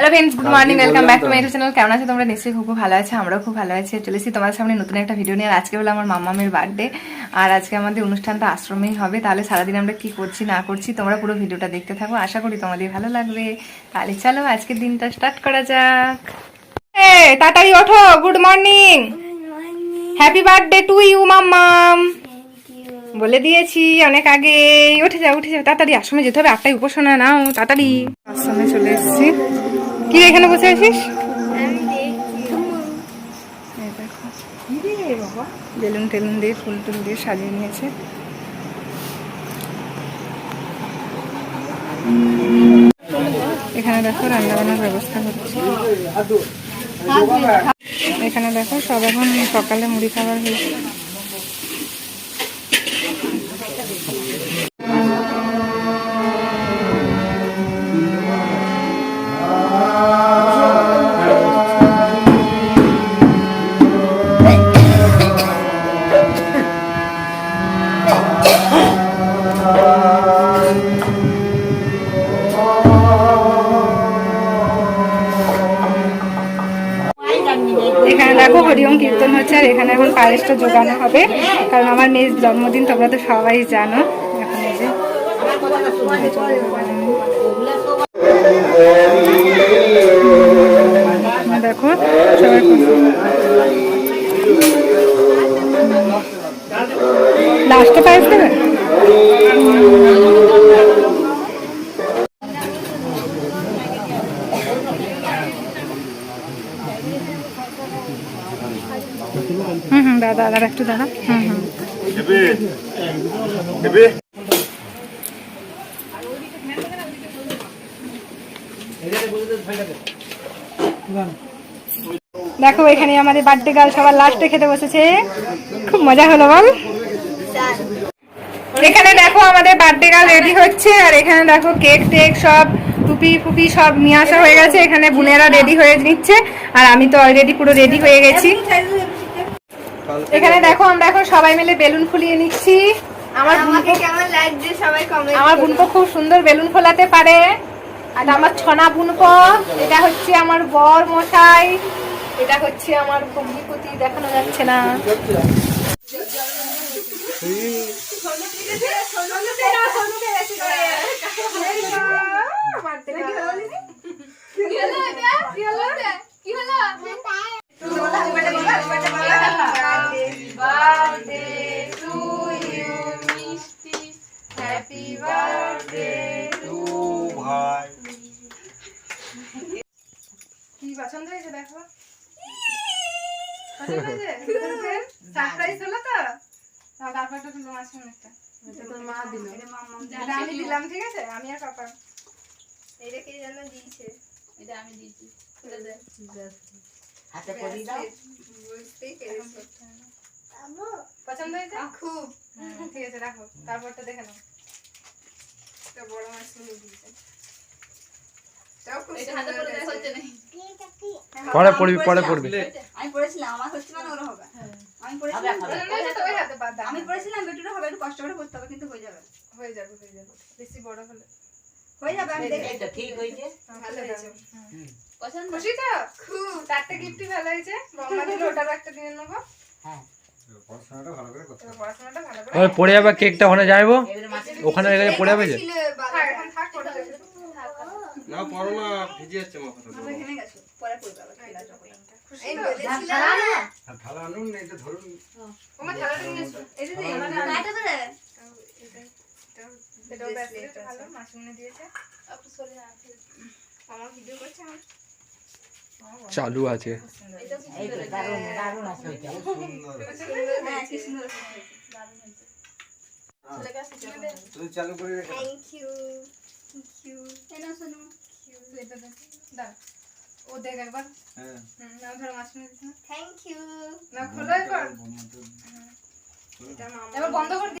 Hello friends good morning welcome back to my channel কেমন আছো তোমরা নিশ্চয়ই খুব ভালো আছে আমরাও খুব ভালো আছি। চলেছি তোমার সামনে নতুন একটা ভিডিও নিয়ে। আজকে হলো আমার মামামের বার্থডে আর আজকে আমাদের অনুষ্ঠানটা আশ্রমেই হবে। তাহলে সারাদিন আমরা কি করছি না করছি তোমরা পুরো ভিডিওটা দেখতে থাকো। আশা করি তোমাদের ভালো লাগবে। তাহলে চলো আজকের দিনটা স্টার্ট করা যাক। এ তাড়াতাড়ি ওঠো। Good morning happy birthday to you মাম্মাম। বলে দিয়েছি অনেক আগে উঠে যাও উঠে যাও। তাড়াতাড়ি আশ্রমে যেতে হবে। আটটায় উপাসনা নাও তাড়াতাড়ি। আশ্রমে চলে এসেছি। কি এখানে বসে আছিস? বেলুন টেলুন দিয়ে ফুল টুল দিয়ে সাজিয়ে নিয়েছে। এখানে দেখো রান্না বান্নার ব্যবস্থা হচ্ছে। এখানে দেখো সব এখন সকালে মুড়ি খাবার হয়েছে। এখানে দেখো হরিওম কীর্তন হচ্ছে আর এখানে এখন পায়েসটা জোগানো হবে। কারণ আমার মেয়ের জন্মদিন, তোমরা তো সবাই জানো। এখন যে দেখো, সবাই লাস্টে পায়েস দেবে? হুম হুম দাদা দাদা একটু দাদা। হুম হুম। দেখো এখানে আমাদের বার্থডে গার্ল সবার লাস্টে খেতে বসেছে। খুব মজা হলো বল। এখানে দেখো আমাদের বার্থডে গার্ল রেডি হচ্ছে আর এখানে দেখো কেক টেক সব টুপি ফুপি সব নিয়ে আসা হয়ে গেছে। এখানে বোনেরা রেডি হয়ে নিচ্ছে আর আমি তো অলরেডি পুরো রেডি হয়ে গেছি। এখানে দেখো। আমরা এখন সবাই মিলে বেলুন ফুলিয়ে নিচ্ছি। আমার আমাকে কেমন লাগছে সবাই কমেন্ট আমার বুনপো খুব সুন্দর বেলুন ফোলাতে পারে। আর আমার ছনা বুনপো এটা হচ্ছে আমার বর মশাই। এটা হচ্ছে আমার ভগ্নিপতি দেখানো যাচ্ছে না। কি পছন্দ হয়েছে দেখো? পছন্দ হয়েছে? সারপ্রাইজ হলো তো? তারপর একটা তুলো মাছ একটা। মা দিল। এটা আমি দিলাম ঠিক আছে? আমি আর পাপা। এটা কে যেন দিয়েছে? এটা আমি দিয়েছি। খুলে দে। হাতে পরিয়ে দাও। বুঝতেই পেরেছি। পছন্দ হয়েছে? খুব। ঠিক আছে রাখো। তারপরটা দেখে নাও। একটা বড় মাছ নিয়ে দিয়েছে। তাও খুব এটা হাতে সুন্দর করে দেখ হয়েছে। পরে পড়বি পরে পড়বি। আমি পড়েছিলাম আমার হচ্ছে মানে ওরা হবে। আমি পড়েছিলাম হবে। তো ওই হাতে বাদ দাও। আমি পড়েছিলাম বেটুটা হবে একটু কষ্ট করে করতে হবে কিন্তু হয়ে যাবে। হয়ে যাবে হয়ে যাবে। বেশি বড় হলে। হয়ে যাবে আমি দেখি তো ঠিক হয়েছে। ভালো হয়েছে। পছন্দ? খুশি তো? খুব। গিফটই ভালো হয়েছে। বম্মা দিল ওটারও একটা কিনে নেব। হ্যাঁ। পড়াশোনাটা ভালো করে ওই পড়ে যাবে কেকটা ওখানে যাইবো ওখানে পড়ে যাবে যে। করতে না পড়ো না ভিজে যাচ্ছে মাথাটা পরে এই আনুন না এটা ধরুন। ওমা থালাটা নিয়ে এসো। এই যে এই আমার এটা ধরে। এটাও ব্যাস এটা ভালো মাসিমনে দিয়েছে। আপনি সরে না আমার ভিডিও করছে আমার। চালু আছে হ্যাঁ হ্যাঁ বন্ধ করে